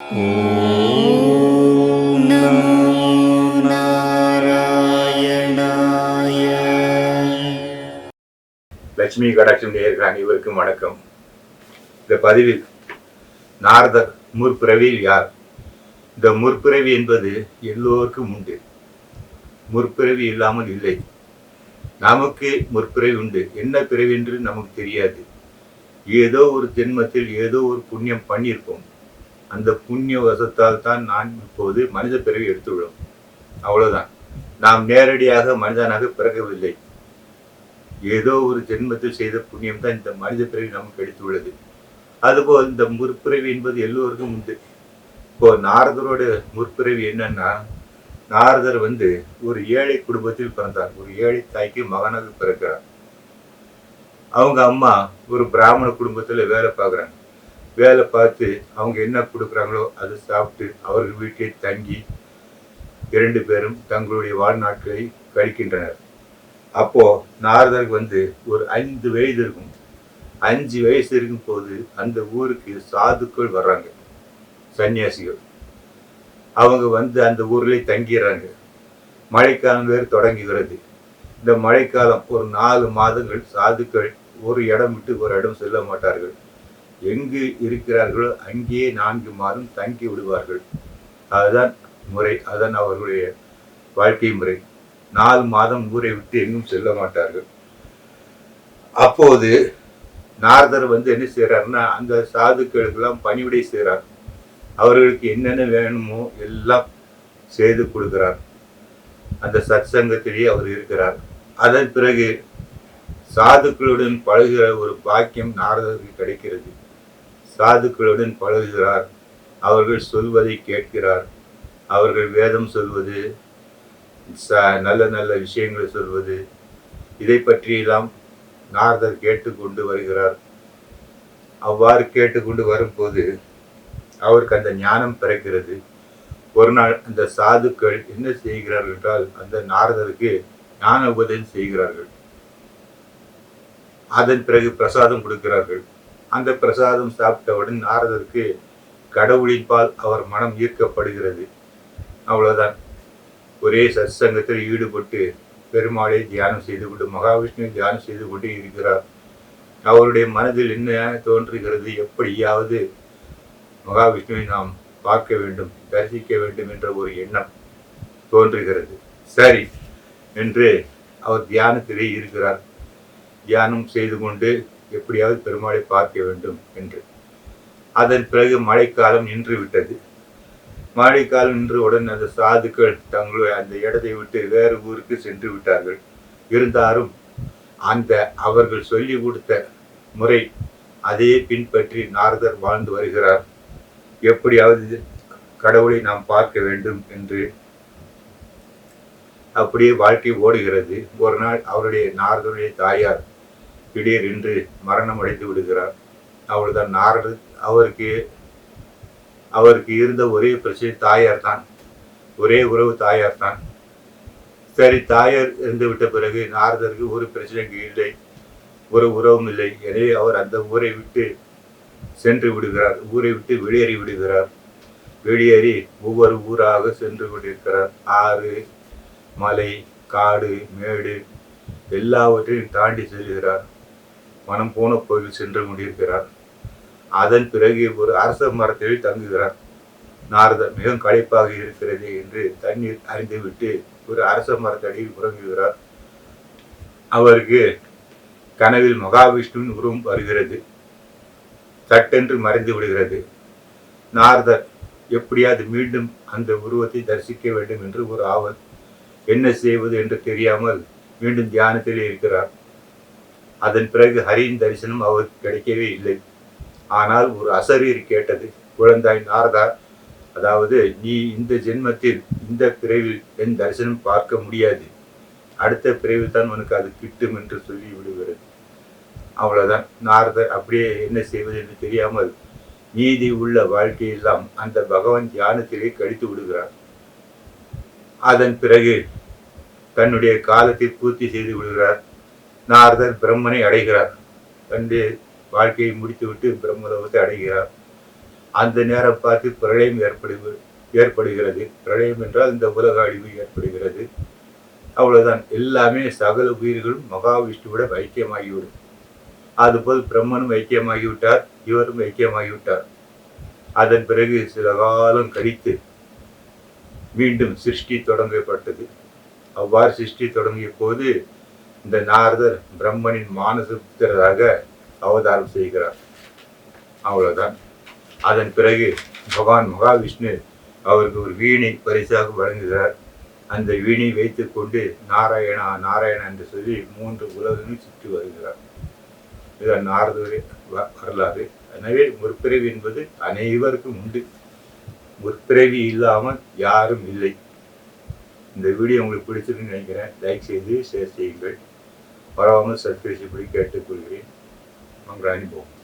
ॐ नमो नारायणाय லட்சுமி கடாட்சம் நேர்கள் அனைவருக்கும் வணக்கம் இந்த பதிவில் நாரதர் முற்பிறவியில் யார் இந்த முற்பிறவி என்பது எல்லோருக்கும் உண்டு முற்பிறவி இல்லாமல் இல்லை நமக்கு முற்பிறவி உண்டு என்ன பிறவி என்று நமக்கு தெரியாது ஏதோ ஒரு ஜென்மத்தில் ஏதோ ஒரு புண்ணியம் பண்ணியிருப்போம் அந்த புண்ணிய வசத்தால் தான் நான் இப்போது மனித பிறவி எடுத்துள்ளோம். அவ்வளவுதான். நாம் நேரடியாக மனிதனாக பிறக்கவில்லை. ஏதோ ஒரு ஜென்மத்தில் செய்த புண்ணியம் தான் இந்த மனித பிறவி நமக்கு எடுத்துள்ளது. அதுபோல் இந்த முற்பிறவி என்பது எல்லோருக்கும் உண்டு. இப்போ நாரதரோட முற்பிறவி என்னன்னா நாரதர் வந்து ஒரு ஏழை குடும்பத்தில் பிறந்தார். ஒரு ஏழை தாய்க்கு மகனாக பிறக்கிறார். அவங்க அம்மா ஒரு பிராமண குடும்பத்துல வேலை பார்க்குறாங்க. வேலை பார்த்து அவங்க என்ன கொடுக்குறாங்களோ அதை சாப்பிட்டு அவர்கள் வீட்டிலே தங்கி இரண்டு பேரும் தங்களுடைய வாழ்நாட்களை கழிக்கின்றனர். அப்போ நாரதருக்கு வந்து ஒரு ஐந்து வயது இருக்கும். அஞ்சு வயசு இருக்கும் போது அந்த ஊருக்கு சாதுக்கள் வர்றாங்க சன்னியாசிகள். அவங்க வந்து அந்த ஊர்லேயே தங்கிடுறாங்க. மழைக்காலம் வேறு தொடங்குகிறது. இந்த மழைக்காலம் ஒரு நாலு மாதங்கள் சாதுக்கள் ஒரு இடம் விட்டு ஒரு இடம் செல்ல மாட்டார்கள். எங்கு இருக்கிறார்களோ அங்கேயே நான்கு மாதம் தங்கி விடுவார்கள். அதுதான் முறை அதுதான் அவர்களுடைய வாழ்க்கை முறை. நாலு மாதம் ஊரை விட்டு எங்கும் செல்ல மாட்டார்கள். அப்போது நாரதர் வந்து என்ன செய்யறாருன்னா அந்த சாதுக்களுக்கெல்லாம் பணிவிடை செய்கிறார் அவர்களுக்கு என்னென்ன வேணுமோ எல்லாம் செய்து கொடுக்கிறார். அந்த சத்சங்கத்திலேயே அவர் இருக்கிறார். அதன் பிறகு சாதுக்களுடன் பழகிற ஒரு பாக்கியம் நாரதருக்கு கிடைக்கிறது. சாதுக்களுடன் பழகுகிறார். அவர்கள் சொல்வதை கேட்கிறார். அவர்கள் வேதம் சொல்வது ச- நல்ல நல்ல விஷயங்களை சொல்வது இதை பற்றியெல்லாம் நாரதர் கேட்டுக்கொண்டு வருகிறார். அவ்வாறு கேட்டுக்கொண்டு வரும்போது அவருக்கு அந்த ஞானம் பிறக்கிறது. ஒரு நாள் அந்த சாதுக்கள் என்ன செய்கிறார்கள் என்றால் அந்த நாரதருக்கு ஞான உபதேசம் செய்கிறார்கள். அதன் பிறகு பிரசாதம் கொடுக்கிறார்கள். அந்த பிரசாதம் சாப்பிட்டவுடன் நாரதருக்கு கடவுளிப்பால் அவர் மனம் ஈர்க்கப்படுகிறது. அவ்வளவுதான். ஒரே சத்சங்கத்தில் ஈடுபட்டு பெருமாளை தியானம் செய்து கொண்டு மகாவிஷ்ணுவை தியானம் செய்து கொண்டு இருக்கிறார். அவருடைய மனதில் என்ன தோன்றுகிறது எப்படியாவது மகாவிஷ்ணுவை நாம் பார்க்க வேண்டும் தரிசிக்க வேண்டும் என்ற ஒரு எண்ணம் தோன்றுகிறது. சரி என்று அவர் தியானத்திலே இருக்கிறார். தியானம் செய்து கொண்டு எப்படியாவது பெருமாளை பார்க்க வேண்டும் என்று. அதன் பிறகு மழைக்காலம் நின்று விட்டது மழைக்காலம் நின்றவுடன் அந்த சாதுக்கள் தங்களுடைய அந்த இடத்தை விட்டு வேறு ஊருக்கு சென்று விட்டார்கள். இருந்தாலும் அந்த அவர்கள் சொல்லி கொடுத்த முறை அதையே பின்பற்றி நாரதர் வாழ்ந்து வருகிறார். எப்படியாவது கடவுளை நாம் பார்க்க வேண்டும் என்று. அப்படியே வாழ்க்கை ஓடுகிறது. ஒரு நாள் அவருடைய நாரதருடைய தாயார் திடீரென்று மரணம் அடைந்து விடுகிறார். அவள்தான் நாரது. அவருக்கு அவருக்கு இருந்த ஒரே பிரச்சனை தாயார் தான். ஒரே உறவு தாயார் தான். சரி தாயார் இருந்து விட்ட பிறகு நாரதருக்கு ஒரு பிரச்சனைக்கு இல்லை. ஒரு உறவும் இல்லை. எனவே அவர் அந்த ஊரை விட்டு சென்று விடுகிறார். ஊரை விட்டு வெளியேறி விடுகிறார். வெளியேறி ஒவ்வொரு ஊராக சென்று கொண்டிருக்கிறார். ஆறு மலை காடு மேடு எல்லாவற்றையும் தாண்டி செல்கிறார். மனம் போன கோயில் சென்று கொண்டிருக்கிறார். அதன் பிறகு ஒரு அரச மரத்தில் தங்குகிறார். நாரதர் மிகவும் களைப்பாக இருக்கிறது என்று தண்ணீர் அறிந்துவிட்டு ஒரு அரச மரத்தடியில் உறங்குகிறார். அவருக்கு கனவில் மகாவிஷ்ணுவின் உருவம் வருகிறது. சட்டென்று மறைந்து விடுகிறது. நாரதர் எப்படியாவது மீண்டும் அந்த உருவத்தை தரிசிக்க வேண்டும் என்று ஒரு ஆவல். என்ன செய்வது? என்று தெரியாமல் மீண்டும் தியானத்திலே இருக்கிறார். அதன் பிறகு ஹரியின் தரிசனம் அவருக்கு கிடைக்கவே இல்லை. ஆனால் ஒரு அசரீர் கேட்டது குழந்தாய் நாரதா அதாவது நீ இந்த ஜென்மத்தில் இந்த பிறவில் என் தரிசனம் பார்க்க முடியாது. அடுத்த பிறவில் தான் உனக்கு அது கிட்டும் என்று சொல்லி விடுகிறது. அவ்வளவுதான். நாரதர் அப்படியே என்ன செய்வது என்று தெரியாமல் நீதி உள்ள வாழ்க்கையெல்லாம் அந்த பகவான் தியானத்திலே கழித்து விடுகிறார். அதன் பிறகு தன்னுடைய காலத்தை பூர்த்தி செய்து விடுகிறார். நாரதர் பிரம்மனை அடைகிறார். தன்னுடைய வாழ்க்கையை முடித்துவிட்டு பிரம்மலோகத்தை அடைகிறார். அந்த நேரம் பார்த்து பிரளயம் ஏற்படு ஏற்படுகிறது. பிரளயம் என்றால் இந்த உலக அழிவு ஏற்படுகிறது. அவ்வளவுதான். எல்லாமே சகல உயிர்களும் மகாவிஷ்ணுவிட ஐக்கியமாகிவிடும். அதுபோல் பிரம்மனும் ஐக்கியமாகிவிட்டார் இவரும் ஐக்கியமாகிவிட்டார். அதன் பிறகு சில காலம் கழித்து மீண்டும் சிருஷ்டி தொடங்கப்பட்டது. அவ்வாறு சிருஷ்டி தொடங்கிய போது இந்த நாரதர் பிரம்மனின் மானசுத்திரராக அவதாரம் செய்கிறார். அவ்வளவுதான். அதன் பிறகு பகவான் மகாவிஷ்ணு அவருக்கு ஒரு வீணை பரிசாக வழங்குகிறார். அந்த வீணை வைத்துக்கொண்டு நாராயணா நாராயணா என்று சொல்லி மூன்று உலகங்கள் சுற்றி வருகிறார். இதுதான் நாரதர் வ- வரலாறு. எனவே முற்பிறவி என்பது அனைவருக்கும் உண்டு. முற்பிறவி இல்லாமல் யாரும் இல்லை. இந்த வீடியோ உங்களுக்கு பிடிச்சிருக்குன்னு நினைக்கிறேன். லைக் செய்து ஷேர் செய்யுங்கள். வராமல் சப்ஸ்கிரைப் செய்யும்படி கேட்டுக்கொள்கிறேன்? உங்கள் போகும்